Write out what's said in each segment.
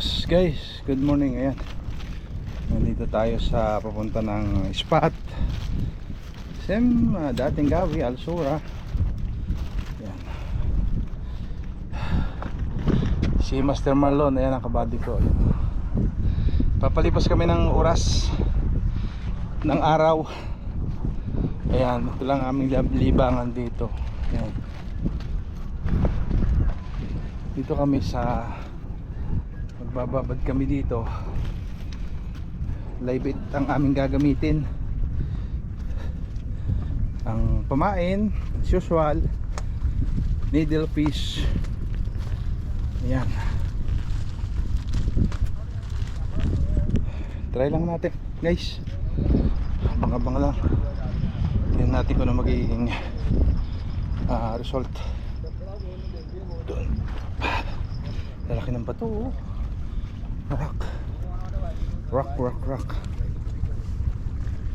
Yes guys, good morning. Ayan. Nandito tayo sa papunta ng spot. Sem, uh, dating gawi, Alsura. Ayan. Si Master Marlon, ayan ang kabady ko. Ayan. Papalipas kami ng oras ng araw. Ayan, ito lang aming lib- libangan dito. Ayan. Dito kami sa magbababad kami dito. Live ang aming gagamitin. Ang pamain as usual needle fish. Ayan. Try lang natin guys. Abang abang lang. Tingnan natin kung ano magiging ah, result. Doon lalaki ng bato oh. Rock rock rock rock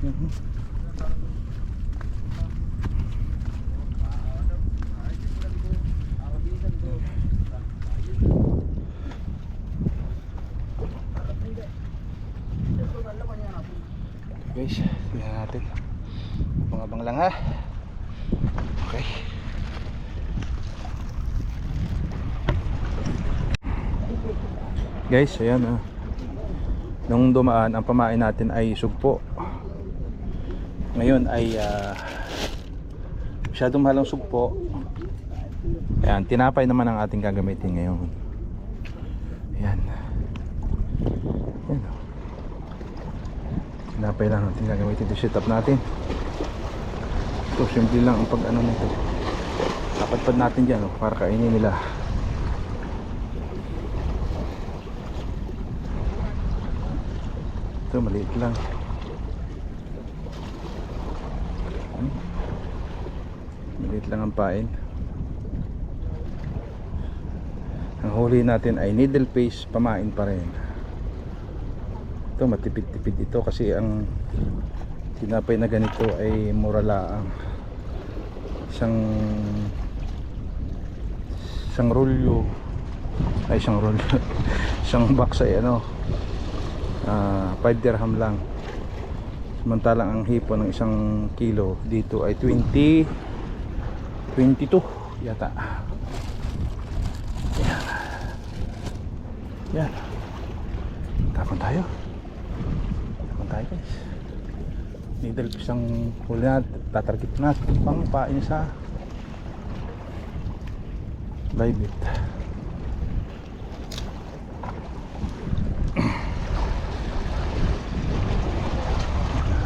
Mhm. guys tingnan natin abang-abang lang ha okay guys ayan ah. Nung dumaan ang pamain natin ay sugpo. Ngayon ay ah, masyadong mahalang sugpo. Ayan tinapay naman ang ating gagamitin ngayon. Ayan. Ayan oh. tinapay lang natin gagamitin. Ito sit up natin. Ito simple lang ang pag ano nito. Tapadpad natin dyan oh, para kainin nila ito maliit lang. Hmm. maliit lang ang pain. Ang huli natin ay needle paste pamain pa rin. Ito matipid-tipid ito kasi ang tinapay na ganito ay mura laang. Isang isang rolyo ay isang rolyo isang box ay ano ah 5 dirham lang. Samantalang ang hipon ng isang kilo dito ay 20 22 yata. Yan yan tapon tayo. Tapon tayo guys. Needle fish ang huli natin tatarget natin. Pang pain sa live it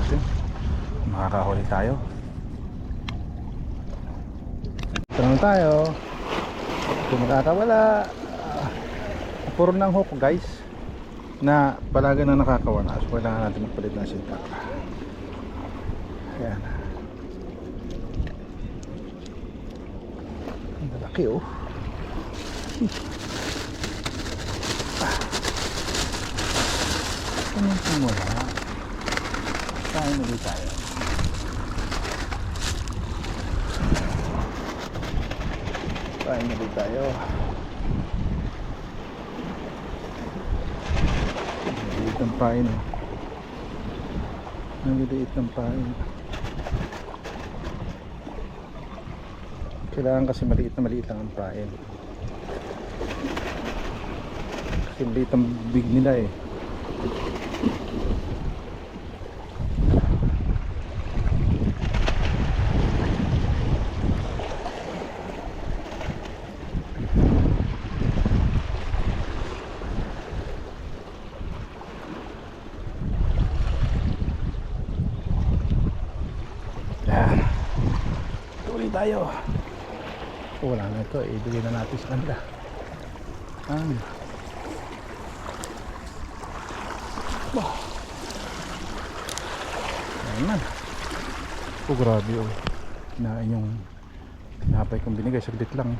natin makakahuli tayo. Tanong tayo. Kung makakawala Ah, puro ng hook guys na palaga na nakakawala so kailangan natin magpalit ng sinta yan ang lalaki oh. Ano yung wala tayo na tayo na tayo. Nagiliit ng pain oh. Nagiliit ng pain. Kailangan kasi maliit na maliit lang ang pain. Kasi maliit ang big nila eh Yan. Tuloy tayo. Oh, wala na ito. Ibigay na natin sa kanila. Yan. Bah. Yan man. Oh, grabe oh. Kinain yung tinapay kong binigay. Saglit lang.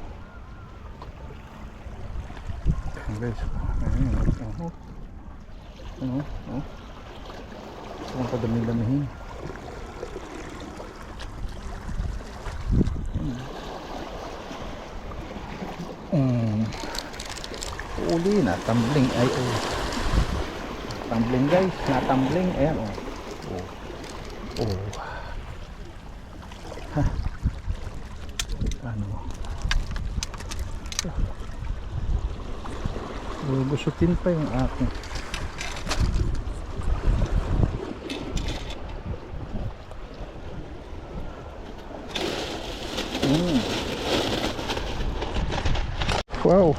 Yan guys. Ayan. Oh. Ano? Oh. Ito ang padami-damihin. Mm. uli na tumbling ay oh. tumbling guys. Na tumbling ayan oh. Oh. Oh. Ha. Ano? Oh. gusutin pa yung aking Mm. Wow.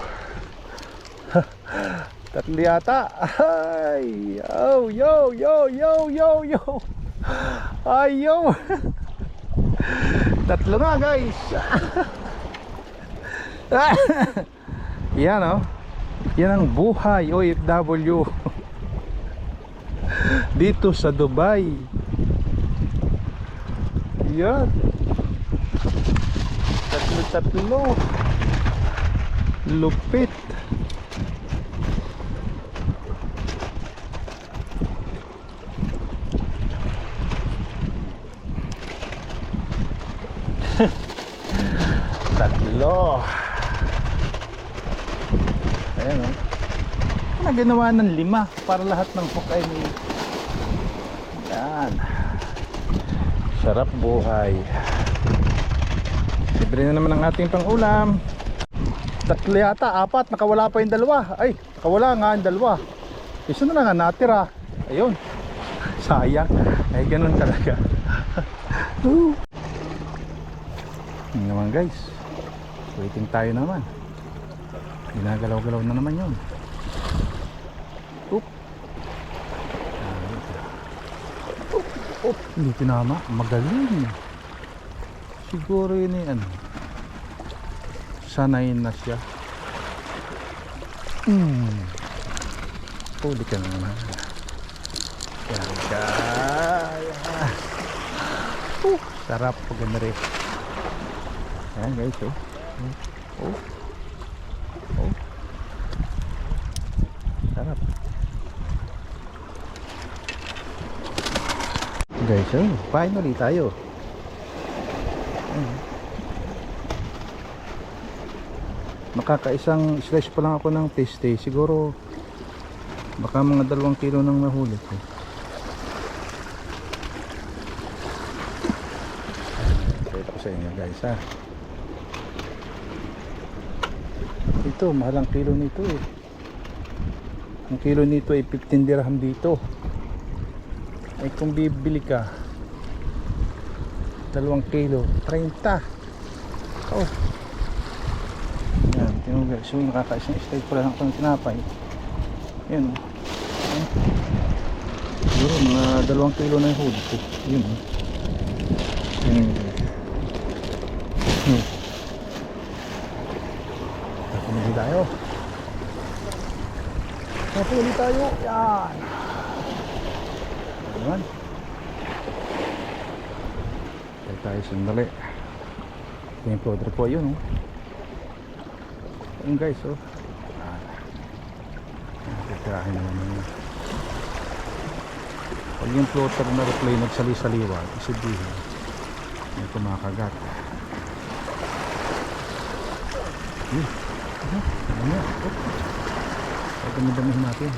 Tatlo yata. Ay. Oh, yo, yo, yo, yo, yo. Ay, yo. Tatlo nga, guys. Yan, oh. Yan ang buhay OFW. Dito sa Dubai. Yan. Tatlo-tatlo. Lupit. Tatlo. Ayan o. Na ginawa ng lima para lahat ng hook ay may... Yan. Sarap buhay. Libre na naman ang ating pangulam. Tatlo yata, apat, nakawala pa yung dalawa. Ay, nakawala nga ang dalawa. Isa na lang nga natira. Ayun. Sayang. Ay, ganun talaga. Woo. Yun naman guys. Waiting tayo naman. Ginagalaw-galaw na naman yun. Oop. Oop. Oop. Hindi tinama. Magaling. Siguro yun eh, ano. Sanayin na siya. Hmm. Huli ka na naman. Yan. Yan. Uh, sarap pag rin. Ayan guys, oh. Oh. Oh. Sarap. Guys, oh. Finally tayo. Ayan. Makakaisang slice pa lang ako ng piste. Siguro baka mga dalawang kilo nang nahuli ko. Pakita ko sa inyo guys ha. Ito, mahal ang kilo nito eh. Ang kilo nito ay 15 dirham dito. Ay kung bibili ka dalawang kilo 30 oh. Yan guys so nakakaisang steak pala lang itong tinapay. Yan oh. Siguro mga dalawang kilo na yung huli ko. Yun oh. Yun guys hmm. Napumili tayo Napumili tayo yan yan Tayo tayo sandali. Ito yung plotter po yun oh. Ayun guys oh. Ah. Titirahin naman yun. Pag yung plotter na replay nagsali-saliwa, isibihin may kumakagat. Yun. Ano? Ano? Oh. Pag damihin natin.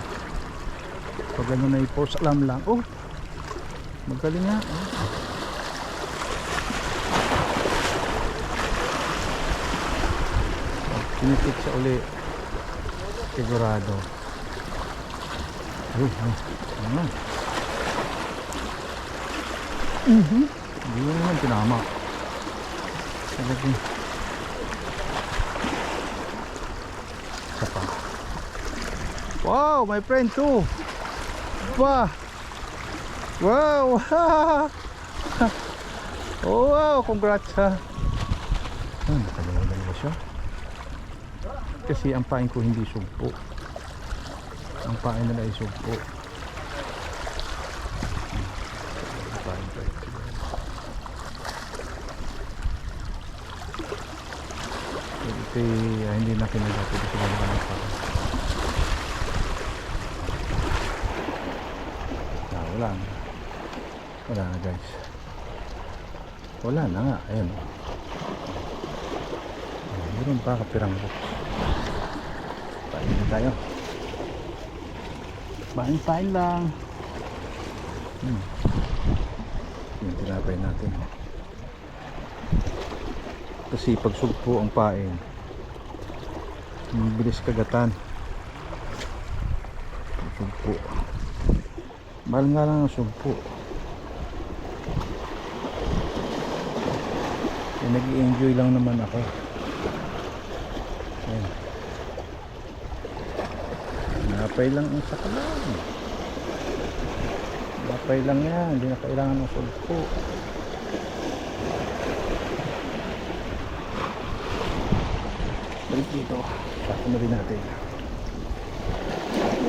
Pag ano na i-force alarm lang. Oh. Magaling nga. Oh. Pinitik sa uli. Sigurado. Ay, ay. Ano? Mhm. Hindi naman tinama. Talagang. Isa pa. Wow, my friend too. Ba. Wow. oh, wow, congrats ha. Ah, nakadalawa siya kasi ang pain ko hindi sugpo ang pain nila ay sugpo ang pain ko ay ito ah, hindi na kinagapit ito sila naman ang pain ah, wala na wala na guys wala na nga ayan oh. meron pa kapirang box Pain. tayo. Pain-pain lang. Hmm. Yung tinapay natin. Kasi pag sugpo ang pain, mabilis kagatan. Sugpo. Mahal nga lang ang sugpo. Eh, nag-enjoy lang naman ako. Ayan. Napay lang ang sakalang. Napay lang yan. Hindi na kailangan ng sugpo. Balik dito. Saka na rin natin.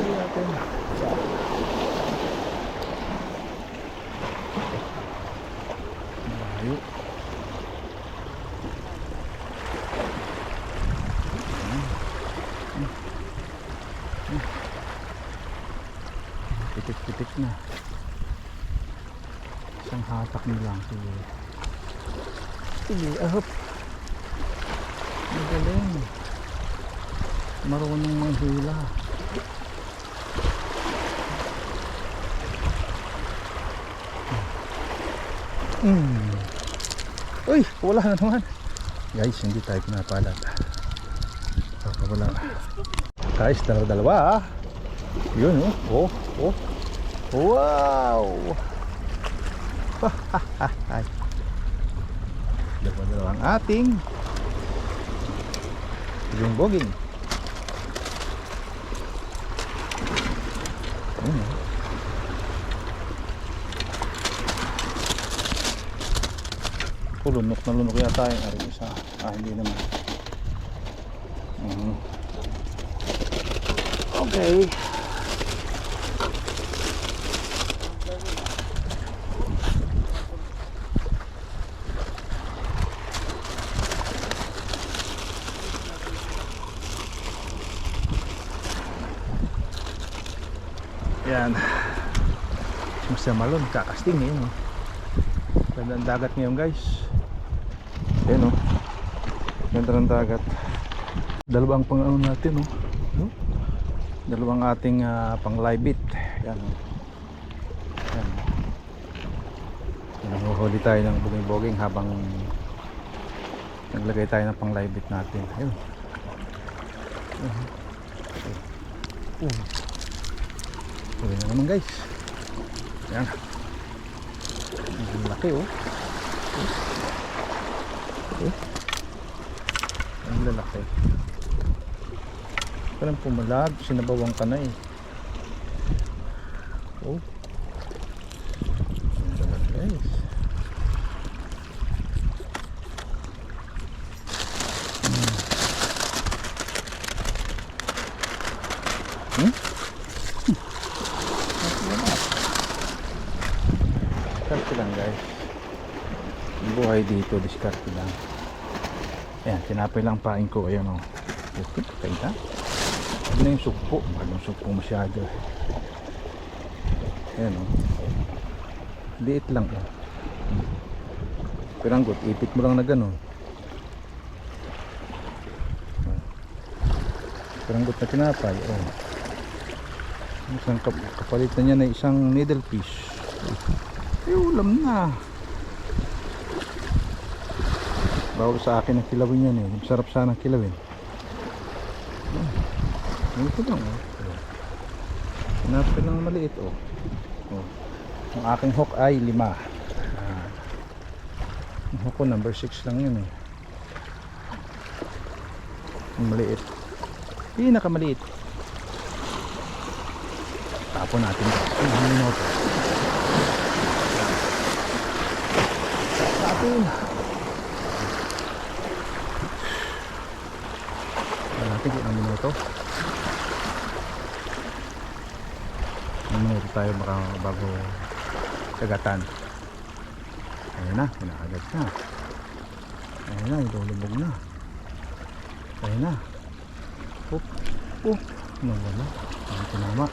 Natin. Saka. Malayo. Pitik-pitik na. Isang hatak na lang. Sige. Sige, ahop. Magaling. Marunong manghila. Mm. Uy, wala na naman. Guys, hindi tayo pinapalad. Baka wala. Guys, dalawa-dalawa ah. Yun oh. Oh, oh. Wow! Ay. Dalawa-dalawa ang ating yung boging. Ayun oh. Lunok na lunok yata yung ari isa. Ah, hindi naman. Mhm. Okay. Yan. Musta malon, kakasting ngayon. Oh. Ganda ang dagat ngayon guys. Yan oh. Ganda ng dagat. Dalawang pang ano natin oh. No? Dalawang ating ah, pang live bit. Yan oh. Yan. Nanguhuli tayo ng buging-boging habang naglagay tayo ng pang live bit natin. Ayun. Uh-huh. Uh. Uwi na naman guys. Yan. Ang laki oh. Oh. Ang lalaki. Parang pumalag. Sinabawang ka na eh. Oh. Ang lalaki guys. Hmm. Hmm? Diskarte lang guys. Buhay dito, diskarte lang. Ayan, tinapay lang pain ko. Ayan o. Okay, kita. Huwag na yung sukpo. Yung sukpo masyado. Ayan o. Liit lang o. Piranggot, ipit mo lang na gano'n. Piranggot na tinapay. O. Isang kap kapalit na niya na isang needle fish. Ay, ulam na. Bawal sa akin ang kilawin yan eh. Masarap sana ang kilawin. Hmm. Ito lang oh. Hanapin lang maliit oh. oh. Ang aking hook ay lima. Ah. Ang hook ko number 6 lang yun eh. Ang maliit. Pinakamaliit. Tapon natin. Ang minuto. natin. Wala natin ilang minuto. Minuto tayo baka bago kagatan. Ayun na, kinakagat na. Ayun na, ilulubog na. Ayun na. Oop, oop. Nawala. Ang tinama.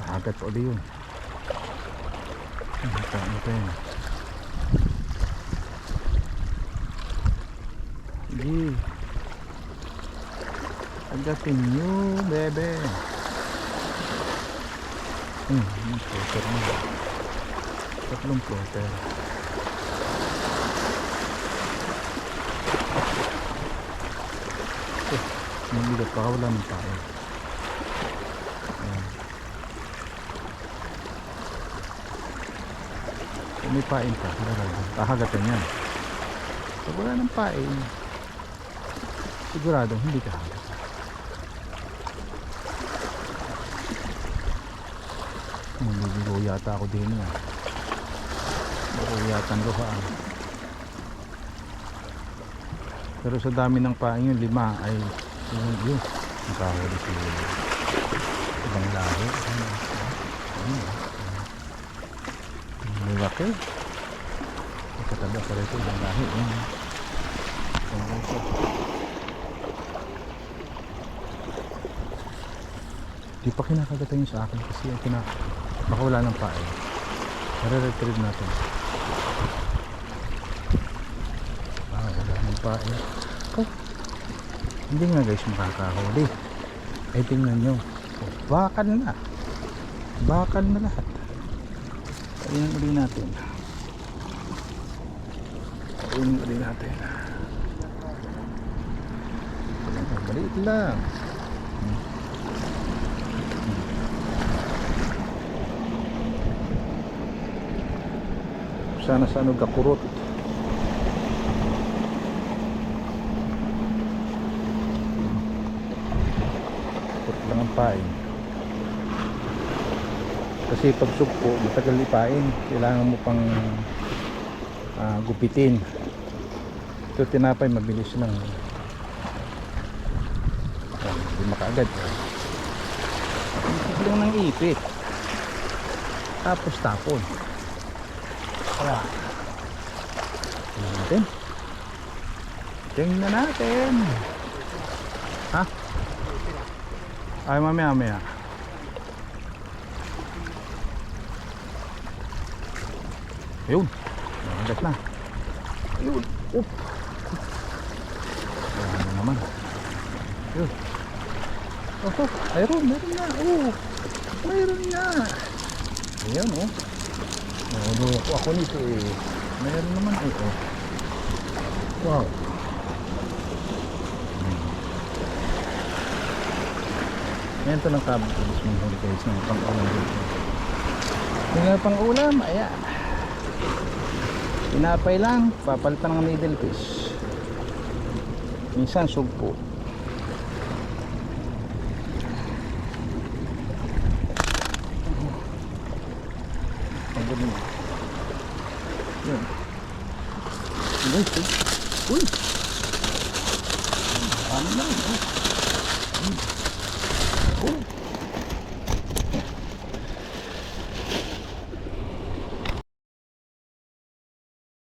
Kakagat pa ulit yun. Ano ito, ano ito yun? Sige. Agatin nyo, bebe. Hmm, yung floater mo. Tatlong floater. Eh, mabigat pa wala ng tayo. Ayan. Kung may pain pa. Kakagatan yan. Pag wala ng pain, sigurado hindi kahagat. Maliligo yata ako din yan. Bako yata ang luhaan. Pero sa dami ng pain yun, lima ay yun, yun. Nakahuli si ibang lahi. Ang laki. Kataba sa rito ibang lahi. Ang laki. Di pa kinakagatan yun sa akin kasi yung kinak baka wala ng pae. Nare-retrieve natin. Ah, wala ng pae. Oh. Hindi nga guys makakahuli. Ay tingnan nyo. Oh, bakal na. Bakal na lahat. Ayun uli natin. Ayun uli natin. Maliit lang. Sana sa ano gakurot. Kurot lang ang pain. Kasi pag sugpo matagal ipain. Kailangan mo pang ah, gupitin. Ito tinapay mabilis lang ah, hindi makaagad lang ng ipit. Tapos tapon Tara. Tingnan natin. Tingnan natin. Ha? Ay, mamaya, mamaya. Ayun. Nakagat na. Ayun. Up. Ayan na naman. Ayun. Oh, ayun, meron na. Oh, mayroon na. Ayan, oh. Ano ako nito eh. Meron naman eh. Oh. Wow. Hmm. Yan ito lang kabot ko gusto mong huli guys ng pang ulam dito. Yung pang ulam, ayan. Pinapay lang, papalitan ng middle fish. Minsan sugpo. Ang galing. Yan. Eh. Uy! Ano na? Oh.